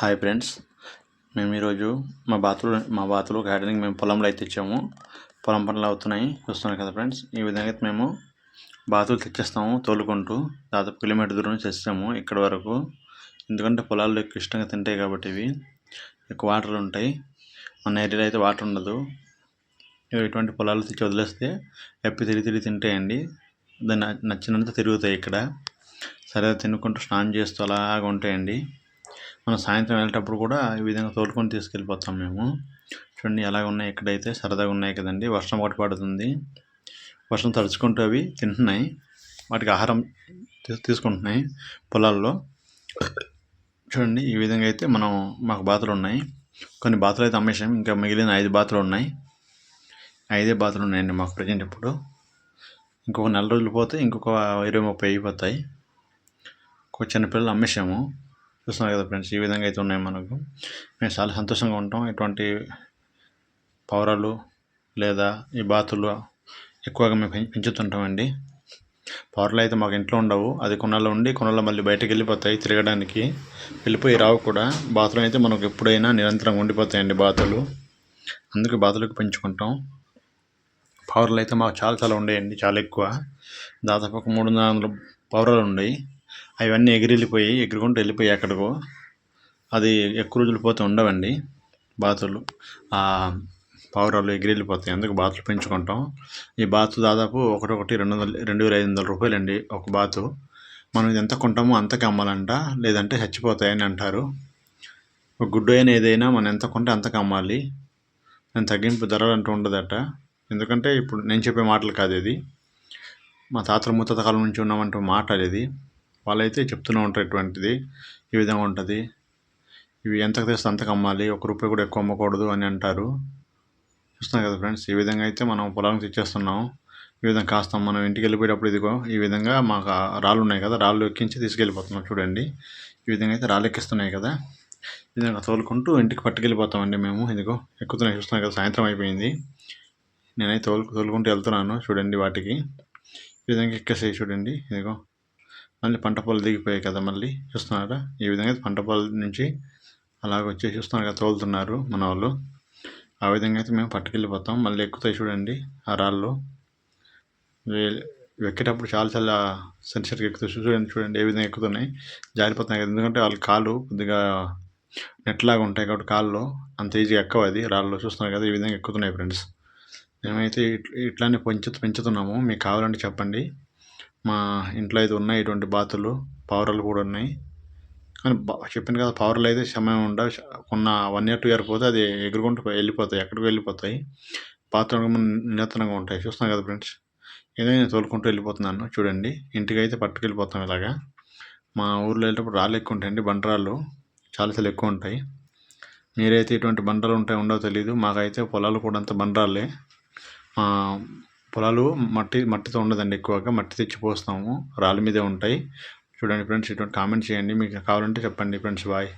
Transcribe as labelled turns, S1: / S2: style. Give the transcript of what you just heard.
S1: Hi friends మేము ఈరోజు మా బాతులు మా బాతులు గార్డెనింగ్ మేము పొలంలో అయితే ఇచ్చాము పొలం పనులు అవుతున్నాయి. చూస్తున్నాం కదా ఫ్రెండ్స్ ఈ విధంగా అయితే మేము బాతులు తెచ్చేస్తాము తోలుకుంటూ. దాదాపు కిలోమీటర్ దూరం నుంచి తెచ్చాము ఇక్కడ వరకు. ఎందుకంటే పొలాల్లో ఎక్కువ ఇష్టంగా తింటాయి కాబట్టి ఇవి. ఎక్కువ వాటర్లు ఉంటాయి. మన ఏరియాలో అయితే వాటర్ ఉండదు. ఇటువంటి పొలాలు తెచ్చి వదిలేస్తే ఎప్పి తిరిగి తిరిగి తింటాయండి. దాన్ని నచ్చినంత తిరుగుతాయి ఇక్కడ. సరే తినుకుంటూ స్నానం చేస్తూ అలాగ ఉంటాయండి. మనం సాయంత్రం వెళ్ళేటప్పుడు కూడా ఈ విధంగా తోలుకొని తీసుకెళ్ళిపోతాం మేము. చూడండి ఎలాగ ఉన్నాయి ఇక్కడైతే సరదాగా ఉన్నాయి కదండి. వర్షం ఒకటి పడుతుంది. వర్షం తడుచుకుంటూ అవి తింటున్నాయి. వాటికి ఆహారం తీసుకుంటున్నాయి పొలాల్లో. చూడండి ఈ విధంగా అయితే మనం మాకు బాతులు ఉన్నాయి. కొన్ని బాతులు అయితే అమ్మేసాం ఇంకా మిగిలిన ఐదు బాతులు ఉన్నాయి. ఐదే బాతులు ఉన్నాయండి మాకు ప్రజెంట్ ఇప్పుడు. ఇంకొక నెల రోజులు పోతే ఇంకొక ఇరవై ముప్పై అయిపోతాయి. ఒక చిన్నపిల్లలు అమ్మేసాము చూస్తున్నారు కదా ఫ్రెండ్స్ ఈ విధంగా అయితే ఉన్నాయి మనకు. మేము చాలా సంతోషంగా ఉంటాం. ఇటువంటి పౌరాలు లేదా ఈ బాతులు ఎక్కువగా మేము పెంచుతుంటామండి. పౌరలు అయితే మాకు ఇంట్లో ఉండవు. అది కొన్నాళ్ళు ఉండి కొన్నాళ్ళు మళ్ళీ బయటకు వెళ్ళిపోతాయి తిరగడానికి. వెళ్ళిపోయి రావు కూడా. బాతులు అయితే మనకు ఎప్పుడైనా నిరంతరం ఉండిపోతాయండి బాతులు. అందుకే బాతులకు పెంచుకుంటాం. పౌరలు అయితే మాకు చాలా చాలా ఉండేయండి చాలా ఎక్కువ. దాదాపు ఒక మూడు వందల పౌరాలు ఉన్నాయి అవన్నీ ఎగిరిల్లిపోయి ఎగురుకుంటూ వెళ్ళిపోయి ఎక్కడికో. అది ఎక్కువ రోజులు పోతే ఉండవండి. బాతులు పావురాలు ఎగిరిల్లిపోతాయి. అందుకు బాతులు పెంచుకుంటాం. ఈ బాతు దాదాపు ఒకటొకటి రెండు వందల రెండు వేల ఐదు వందల రూపాయలండి ఒక బాతు. మనం ఇది ఎంత కొంటామో అంతకి అమ్మాలంట. లేదంటే చచ్చిపోతాయని అంటారు. ఒక గుడ్డు అయినా ఏదైనా మనం ఎంత కొంటే అంతకు అమ్మాలి. నేను తగ్గింపు ధరలు అంటూ ఉండదట. ఎందుకంటే ఇప్పుడు నేను చెప్పే మాటలు కాదు ఇది. మా తాతల ముత్తాత కాలం నుంచి ఉన్నామంటే మాట ఇది వాళ్ళైతే చెప్తూనే ఉంటారు ఇటువంటిది ఈ విధంగా ఉంటుంది. ఇవి ఎంతకు తెస్తే అంతకు అమ్మాలి. ఒక రూపాయి కూడా ఎక్కువ అమ్మకూడదు అని అంటారు. చూస్తున్నాం కదా ఫ్రెండ్స్ ఈ విధంగా అయితే మనం పొలానికి తెచ్చేస్తున్నాం. ఈ విధంగా కాస్తాం. మనం ఇంటికి వెళ్ళిపోయేటప్పుడు ఇదిగో ఈ విధంగా మాకు రాళ్ళు ఉన్నాయి కదా రాళ్ళు ఎక్కించి తీసుకెళ్ళిపోతున్నాం చూడండి. ఈ విధంగా అయితే రాళ్ళు ఎక్కిస్తున్నాయి కదా. ఈ విధంగా తోలుకుంటూ ఇంటికి పట్టుకెళ్ళిపోతామండి మేము. ఇదిగో ఎక్కుతున్నాయి చూస్తున్నాం కదా సాయంత్రం అయిపోయింది. నేనైతే తోలు తోలుకుంటూ వెళ్తున్నాను చూడండి వాటికి. ఈ విధంగా ఎక్కేసాయి చూడండి. ఇదిగో మళ్ళీ పంట పొలాలు దిగిపోయాయి కదా మళ్ళీ చూస్తున్నారా? ఈ విధంగా పంట పొలాల నుంచి అలాగ వచ్చి చూస్తున్నారు కదా తోలుతున్నారు మన వాళ్ళు. ఆ విధంగా అయితే మేము పట్టుకెళ్ళిపోతాం. మళ్ళీ ఎక్కుతాయి చూడండి ఆ రాళ్ళు. ఎక్కేటప్పుడు చాలా చాలా సెన్సర్గా ఎక్కుతాయి. చూడండి చూడండి ఏ విధంగా ఎక్కుతున్నాయి. జారిపోతున్నాయి కదా. ఎందుకంటే వాళ్ళ కాళ్ళు కొద్దిగా నెట్లాగా ఉంటాయి కాబట్టి కాళ్ళు అంత ఈజీగా ఎక్కవు అది రాళ్ళు. చూస్తున్నారు కదా ఈ విధంగా ఎక్కుతున్నాయి ఫ్రెండ్స్. మేమైతే ఇట్లానే పెంచు పెంచుతున్నాము. మీకు కావాలంటే చెప్పండి. మా ఇంట్లో అయితే ఉన్నాయి ఇటువంటి బాతులు. పావురాలు కూడా ఉన్నాయి. కానీ చెప్పాను కదా పావురాలు అయితే సమయం ఉండదు కొన్న వన్ ఇయర్ టూ ఇయర్ పోతే అది ఎగురుకుంటూ వెళ్ళిపోతాయి. ఎక్కడికి వెళ్ళిపోతాయి? పాత్రలు నిరంతరంగా ఉంటాయి. చూస్తున్నాను కదా ఫ్రెండ్స్? ఏదైనా తోలుకుంటూ వెళ్ళిపోతున్నాను. చూడండి. ఇంటికి అయితే పట్టుకెళ్ళిపోతాం ఇలాగా. మా ఊర్లో వెళ్ళేటప్పుడు రాళ్ళు ఎక్కువ ఉంటాయండి బండరాళ్ళు. చాలా చాలా ఎక్కువ ఉంటాయి. మీరైతే ఇటువంటి బండలు ఉంటాయి ఉండవు తెలియదు మాకైతే పొలాలు కూడా అంత బండరాళ్ళే. పొలాలు మట్టి మట్టితో ఉండదండి ఎక్కువగా. మట్టి తెచ్చి పోస్తాము రాళ్ళ మీదే ఉంటాయి. చూడండి ఫ్రెండ్స్ ఇటువంటి కామెంట్ చేయండి. మీకు కావాలంటే చెప్పండి ఫ్రెండ్స్. బాయ్.